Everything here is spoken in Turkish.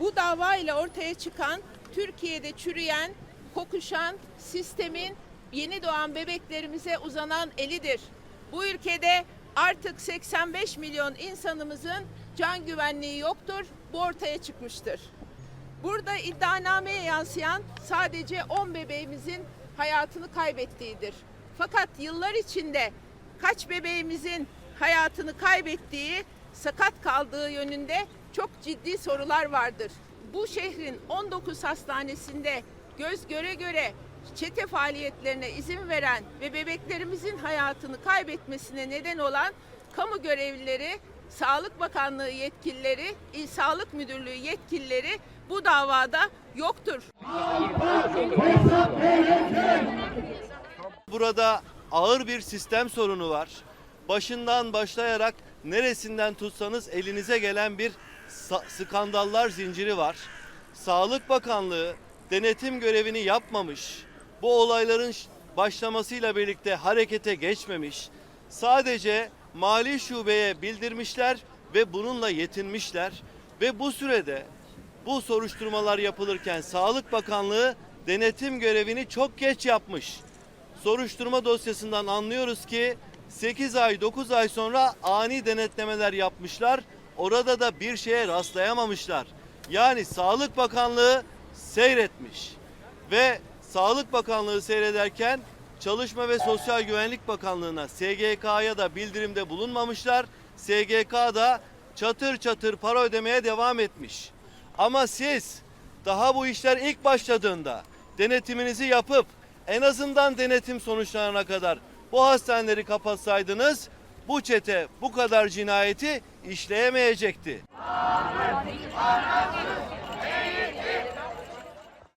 Bu dava ile ortaya çıkan Türkiye'de çürüyen, kokuşan sistemin yeni doğan bebeklerimize uzanan elidir. Bu ülkede artık 85 milyon insanımızın can güvenliği yoktur. Bu ortaya çıkmıştır. Burada iddianameye yansıyan sadece 10 bebeğimizin hayatını kaybettiğidir. Fakat yıllar içinde kaç bebeğimizin hayatını kaybettiği, sakat kaldığı yönünde çok ciddi sorular vardır. Bu şehrin 19 hastanesinde göz göre göre çete faaliyetlerine izin veren ve bebeklerimizin hayatını kaybetmesine neden olan kamu görevlileri, Sağlık Bakanlığı yetkilileri, İl Sağlık Müdürlüğü yetkilileri bu davada yoktur. Burada ağır bir sistem sorunu var. Başından başlayarak neresinden tutsanız elinize gelen bir skandallar zinciri var. Sağlık Bakanlığı denetim görevini yapmamış. Bu olayların başlamasıyla birlikte harekete geçmemiş. Sadece mali şubeye bildirmişler ve bununla yetinmişler ve bu sürede bu soruşturmalar yapılırken Sağlık Bakanlığı denetim görevini çok geç yapmış soruşturma dosyasından anlıyoruz ki 8 ay 9 ay sonra ani denetlemeler yapmışlar. Orada da bir şeye rastlayamamışlar. Yani Sağlık Bakanlığı seyretmiş. Ve Sağlık Bakanlığı seyrederken Çalışma ve Sosyal Güvenlik Bakanlığı'na SGK'ya da bildirimde bulunmamışlar. SGK da çatır çatır para ödemeye devam etmiş. Ama siz daha bu işler ilk başladığında denetiminizi yapıp en azından denetim sonuçlarına kadar bu hastaneleri kapatsaydınız bu çete bu kadar cinayeti işleyemeyecekti.